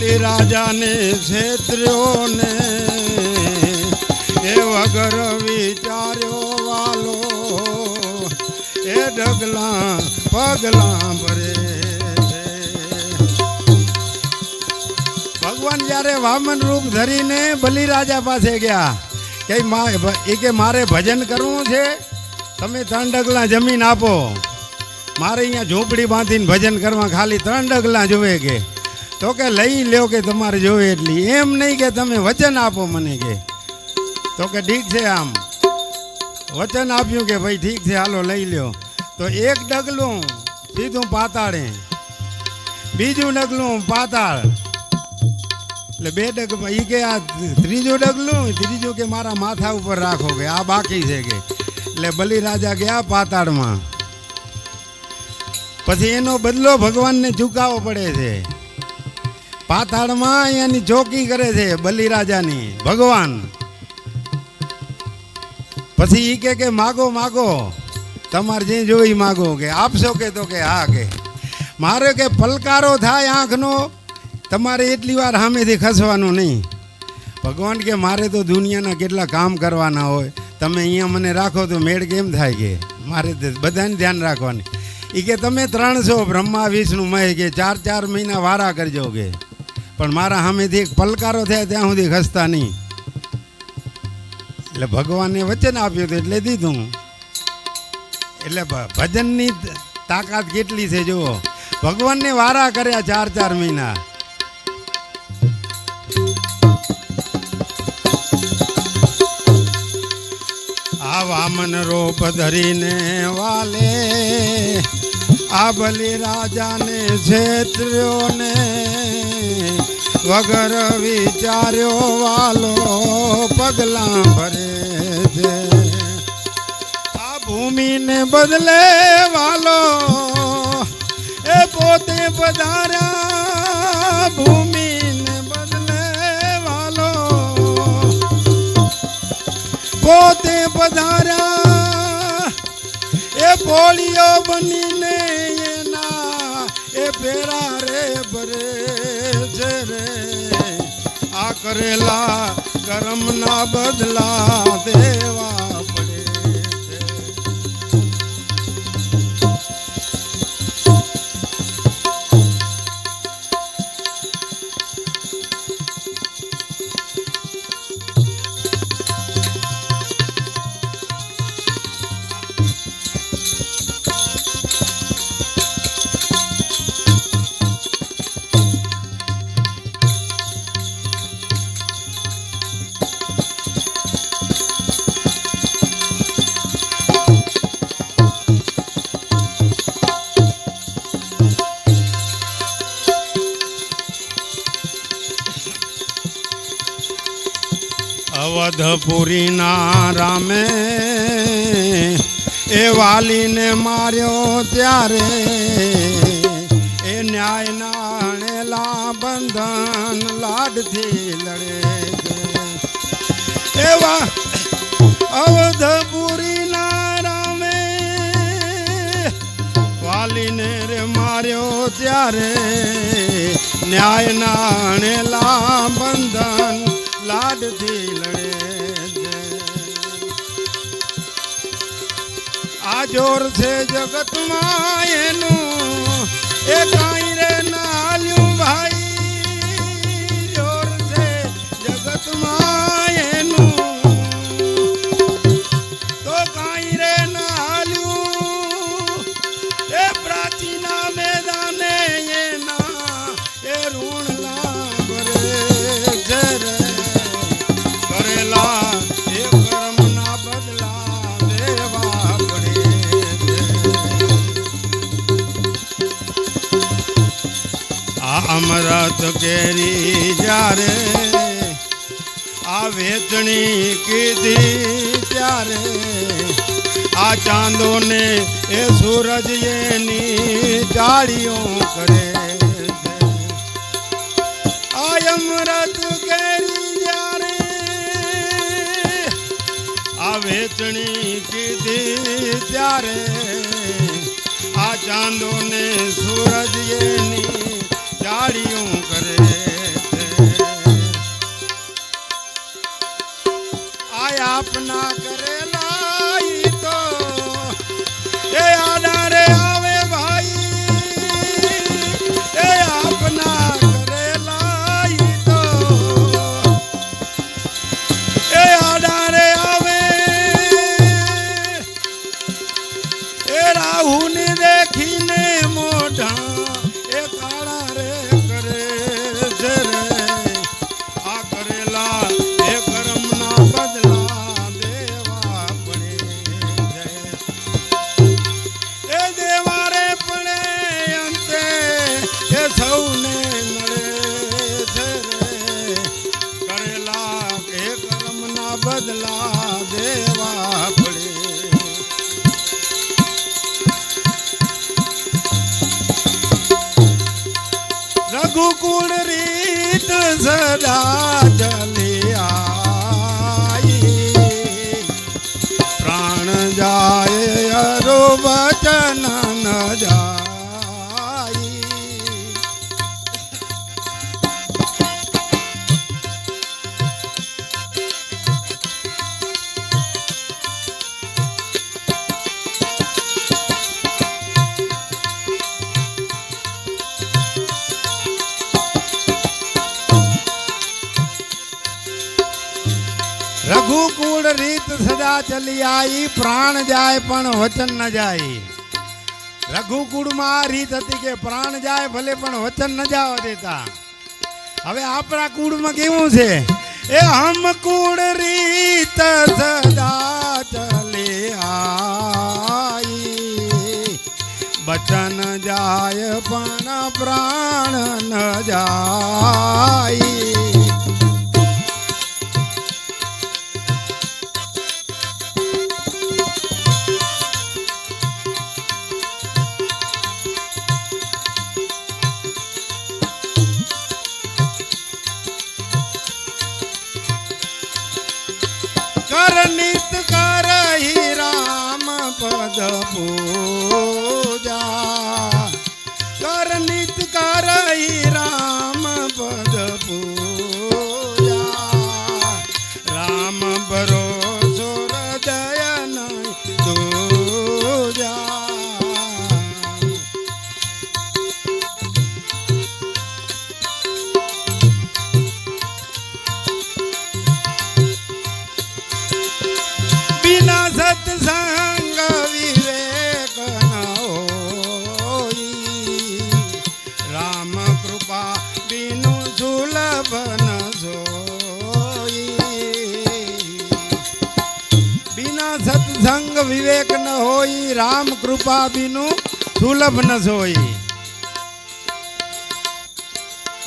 બલિ રાજાને ને એ વગર વિચાર્યો વાલો, એ ડગલા પગલા ભરે. ભગવાન જ્યારે વામન રૂપ ધરીને બલિરાજા પાસે ગયા, કે એ કે મારે ભજન કરવું છે? તમે ત્રણ ડગલા જમીન આપો. મારે અહીંયા ઝોપડી બાંધીને ભજન કરવા ખાલી ત્રણ ડગલા જોવે કે. તો કે લઈ લ્યો કે તમારે જોવે એટલી. એમ નહીં કે તમે વચન આપો મને કે. તો કે ઠીક છે આમ. વચન આપ્યું કે ભાઈ ઠીક છે, હાલો લઈ લ્યો. તો એક ડગલું સીધું પાતાળે. બીજું ડગલું પાતાળ. એટલે બે ડગ એ કે આ ત્રીજું ડગલું, ત્રીજું કે મારા માથા ઉપર રાખો કે આ બાકી છે કે. એટલે બલિરાજા ગયા પાતાળમાં. પછી એનો બદલો ભગવાનને ચૂકવવો પડે છે. પાતાળમાં એની ચોકી કરે છે બલિરાજાની, ભગવાન. પછી ઈ કે કે, માગો માગો, તમારે જે જોઈ માગો કે આપશો કે તો કે, હા, કે. મારે કે પલકારો થાય આંખનો, તમારે એટલી વાર સામેથી ખસવાનું નહીં. ભગવાન કે, મારે તો દુનિયાના કેટલા કામ કરવાના હોય, તમે અહીંયા મને રાખો તો મેળ કેમ થાય કે? મારે બધાને ધ્યાન રાખવાની. એ કે, તમે ત્રણસો બ્રહ્મા, વિષ્ણુ, મહે કે, ચાર ચાર મહિના વારા કરજો કે. પણ મારા સામેથી એક પલકારો થયા ત્યાં સુધી ખસતા નહીં. એટલે ભગવાને વચન આપ્યું હતું એટલે દીધું. એટલે ભજનની તાકાત કેટલી છે જુઓ. ભગવાનને વારા કર્યા ચાર ચાર મહિના. આ વામન રોપ ધરીને વાલે. આ બલિ રાજાને છેતર્યો ને વગર વિચાર્યો વાલો પગલા ભરે છે. આ ભૂમિને બદલે વાલો એ પોતે પધાર્યા. ભૂમિને બદલે વાલો પોતે પધાર્યા. એ પોળીઓ બનીને કરેલા કરમના બદલા દેવા. અવધપુરીના રામે એ વાલીને માર્યો ત્યારે એ ન્યાયના અણેલા બંધન લાડથી લડે એવા અવધપુરીના રામે વાલીને રે માર્યો ત્યારે ન્યાયના નાણેલા બંધન લાડથી લડે આ જોર છે જગતમાં એનું એ કાંઈ આ અમરત કેરી જ્યારે આ વેચણી કીધી ત્યારે આ ચાંદો ને એ સૂરજ એની જાળીઓ કરે આ અમરત કેરી જ્યારે આ વેચણી કીધી ત્યારે આ ચાંદો ને સૂરજ એની अपना करे ન જાય રઘુકુળ રીત સદા ચલી આઈ પ્રાણ જાય પણ વચન ન જાય રઘુકુળમાં આ રીત હતી કે પ્રાણ જાય ભલે પણ વચન ન જવા દેતા. હવે આપણા કુળમાં કેવું છે? એ હમ કુળ રીત સદા ચલે આઈ. બચન જાય પણ પ્રાણ ન જાય. કર રામ સુલભ ન જોઈ.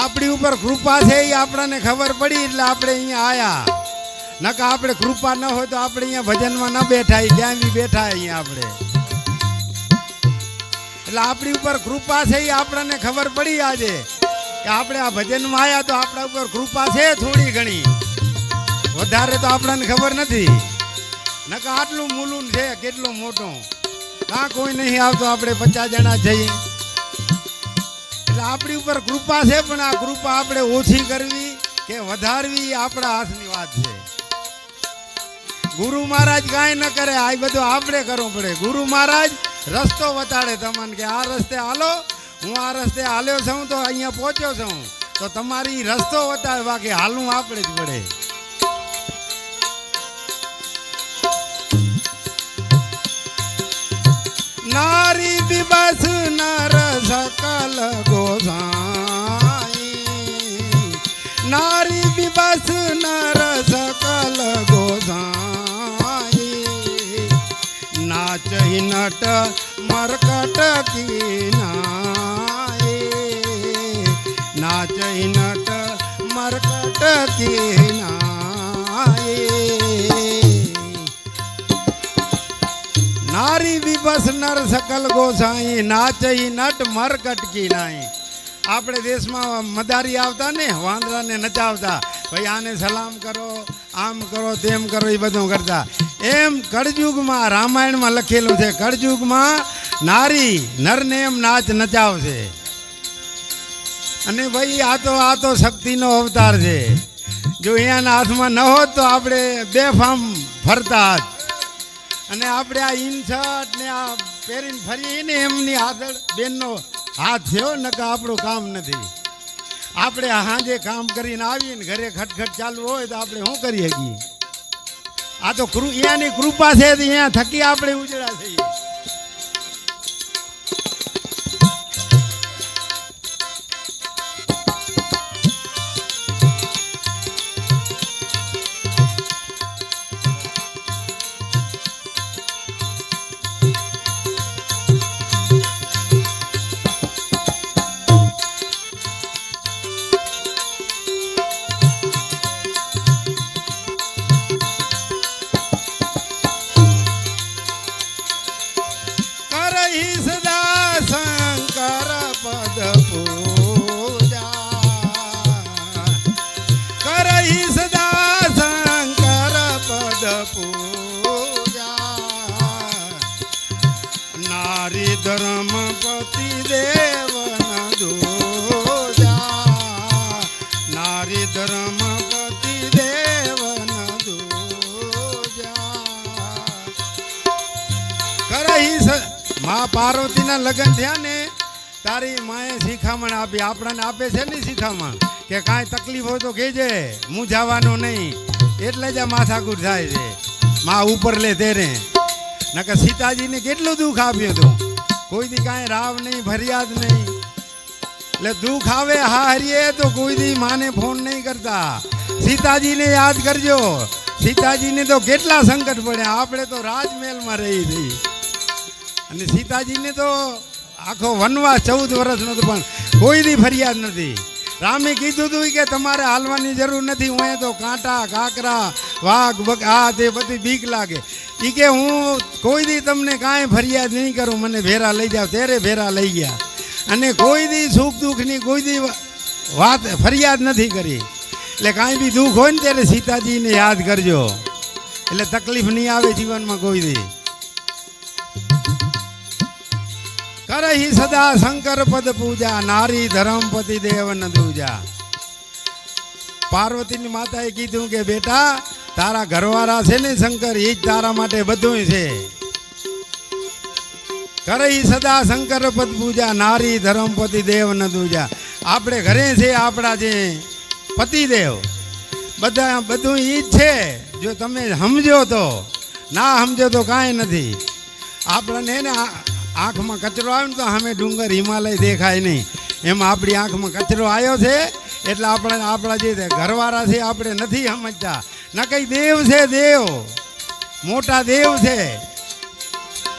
આપણી ઉપર કૃપા છે એ આપણને ખબર પડી એટલે આપણે અહીંયા આયા. નકા આપણે કૃપા ન હોય તો આપણે અહીંયા ભજનમાં ન બેઠા ક્યાંય બી બેઠા અહીંયા આપણે. એટલે આપણી ઉપર કૃપા છે એ આપણને ખબર પડી આજે કે આપણે આ ભજનમાં આવ્યા તો આપણા ઉપર કૃપા છે થોડી ઘણી. વધારે તો આપણને ખબર નથી. નકા આટલું મૂલું છે, કેટલું મોટું. કાં કોઈ નહીં આવતો, આપણે પચાસ જણા જઈએ. એટલે આપણી ઉપર કૃપા છે, પણ આ કૃપા આપણે ઓછી કરવી કે વધારવી આપણા હાથની વાત છે. ગુરુ મહારાજ કાંઈ ન કરે, આ બધું આપણે કરવું પડે. ગુરુ મહારાજ, રસ્તો બતાડે તમને કે આ રસ્તે હાલો, હું આ રસ્તે હાલ્યો છું, તો અહીંયા પહોંચ્યો છું. તો તમારી રસ્તો બતાવે બાકી હાલવું આપણે જ પડે. મરકટ કી નાય નાચહી નટ મરકટ કી નાય નારી દિવસ નર સકલ ગોસાઈ નાચઈ નટ, મરકટ નાઈ આપણે દેશમાં મદારી આવતા ને, વાંદરાને નચાવતા. ભાઈ આને સલામ કરો, આમ કરો, તેમ કરો, એ બધું કરતા. એમ કળજુગમાં રામાયણમાં લખેલું છે, કળજુગમાં નારી નરને એમ નાચ નચાવશે. અને ભાઈ, આ તો આ તો શક્તિનો અવતાર છે. જો અહીંયાના હાથમાં ન હોત તો આપણે બેફામ ફરતા જ અને આપણે આ ઇન્સર્ટ ને આ પહેરીને ફરીને એમની આગળ બેનનો હાથ થયો નકા આપણું કામ નથી. આપણે હાજે કામ કરીને આવીને ઘરે ખટખટ ચાલુ હોય તો આપણે શું કરી શકીએ? આ તો અહીંયાની કૃપા છે અહીંયા થકી આપણે ઉજળા થઈએ ધર્મપતિ દેવન સ- મા પાર્વતીના લગ્ન થયા ને તારી માએ શિખામણ આપી. આપણને આપે છે ને શિખામણ? કે કાંઈ તકલીફ હોય તો કહેજે. હું જવાનો નહીં. એટલે જ આ માથાકૂટ થાય છે. મા ઉપર લે તેરે. નકર સીતાજીને કેટલું દુઃખ આપ્યું હતું. કોઈ દી કાંઈ રાવ નહીં, ફરિયાદ નહીં. એટલે દુઃખ આવે, હા હરીએ, તો કોઈ દી માને ફોન નહીં કરતા. સીતાજીને યાદ કરજો. સીતાજીને તો કેટલા સંકટ પડ્યા. આપણે તો રાજમહેલમાં રહી હતી. અને સીતાજીને તો આખો વનવાસ ચૌદ વર્ષનો હતો પણ કોઈ દી ફરિયાદ નથી. રામે કીધું હતું કે તમારે હાલવાની જરૂર નથી, હું એ તો કાંટા, કાકરા, વાઘ, બગ, આ તે બધી બીક લાગે. એ કે હું કોઈ દી તમને કાંઈ ફરિયાદ નહીં કરું, મને ભેરા લઈ જાઓ. ત્યારે ભેરા લઈ ગયા. અને કોઈ દી સુખ દુઃખની કોઈ દી વાત, ફરિયાદ નથી કરી. એટલે કાંઈ બી દુઃખ હોય ને ત્યારે સીતાજીને યાદ કરજો. એટલે તકલીફ નહીં આવે જીવનમાં કોઈ દી. કરહી સદા શંકર પદ પૂજા, નારી ધરમપતિ દેવન દૂજા. પાર્વતીની માતાએ કીધું કે, બેટા, તારા ઘરવાળા છે ને શંકર, એ જ તારા માટે બધું છે. કરહી સદા શંકર પદ પૂજા, નારી ધરમપતિ દેવ ન દૂજા. આપણે ઘરે છે આપણા જે પતિદેવ. બધા બધું ઈ જ છે. જો તમે સમજો તો, ના સમજો તો કાંઈ નથી. આપણને ને આંખમાં કચરો આવે ને તો સામે ડુંગર હિમાલય દેખાય નહીં. એમાં આપણી આંખમાં કચરો આવ્યો છે, એટલે આપણે આપણા જે ઘરવાળા છે, આપણે નથી સમજતા. ન કંઈ દેવ છે દેવ, મોટા દેવ છે.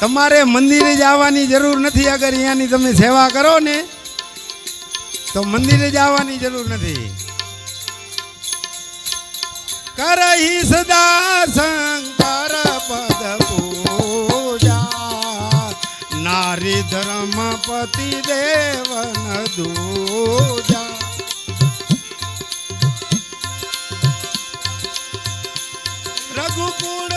તમારે મંદિરે જવાની જરૂર નથી અગર અહીંયાની તમે સેવા કરો ને, તો મંદિરે જવાની જરૂર નથી. કરહી સદા શંકર પદ પૂજા, નારી ધર્મપતિ દેવન દૂજા. રઘુકુળ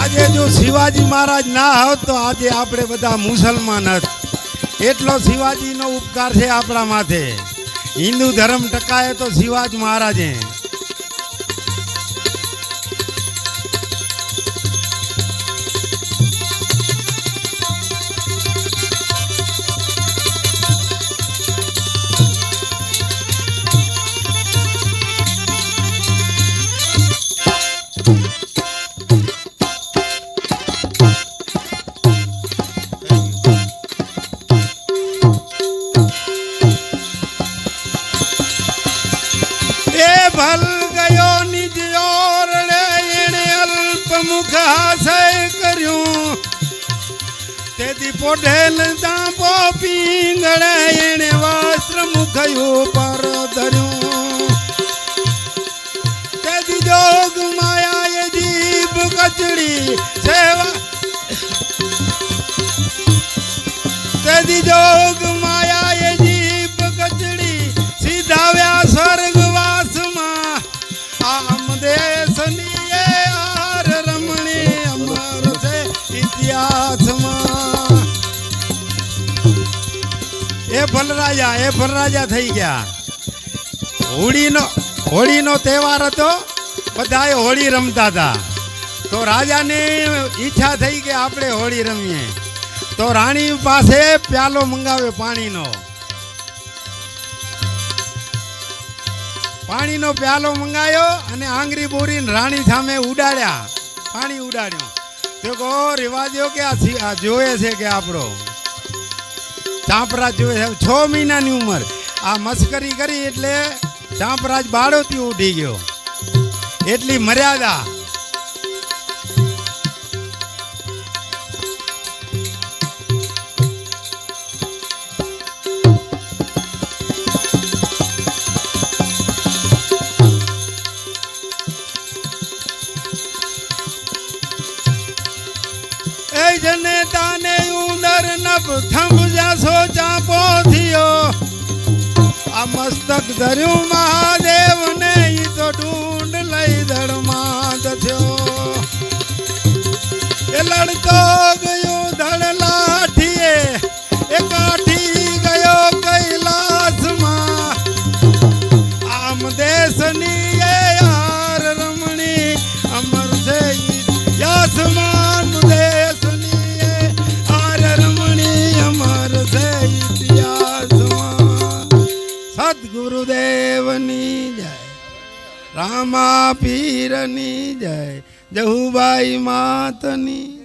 આજે જો શિવાજી મહારાજ ના હોત તો આજે આપણે બધા મુસલમાન હત એટલો શિવાજીનો ઉપકાર છે આપણા માથે. હિન્દુ ધર્મ ટકાય તો શિવાજ મહારાજે. પોઢેલ દાંપો પીંગળે એણે વસ્ત્ર મુખ પર ધર્યું. તેથી જોગ માયાએ જીભ કચડી સેવા તેથી જોગ ફલરાજા એ ફલરાજા થઈ ગયા. હોળીનો હોળીનો તહેવાર હતો, બધાએ હોળી રમતા હતા. તો રાજાને ઈચ્છા થઈ કે આપણે હોળી રમીએ. તો રાણી પાસે પ્યાલો મંગાવે પાણીનો. પાણીનો પ્યાલો મંગાયો અને આંગરી બોરીને રાણી સામે ઉડાડ્યા. પાણી ઉડાડ્યું. તો કહો, રિવાજો કે આ જોવે છે કે આપણો? ચાંપરાજ જોઈએ છે. મહિનાની ઉંમર. આ મસ્કરી કરી એટલે ચાંપરાજ બાળોથી ઉઠી ગયો. એટલી મર્યાદા. મસ્તક ધર્યું મહાદેવ ને ઈ તો ઢૂંઢ લઈ ધડમાં થયો. એ લડતો પીરની જય જહુબાઈ માતની.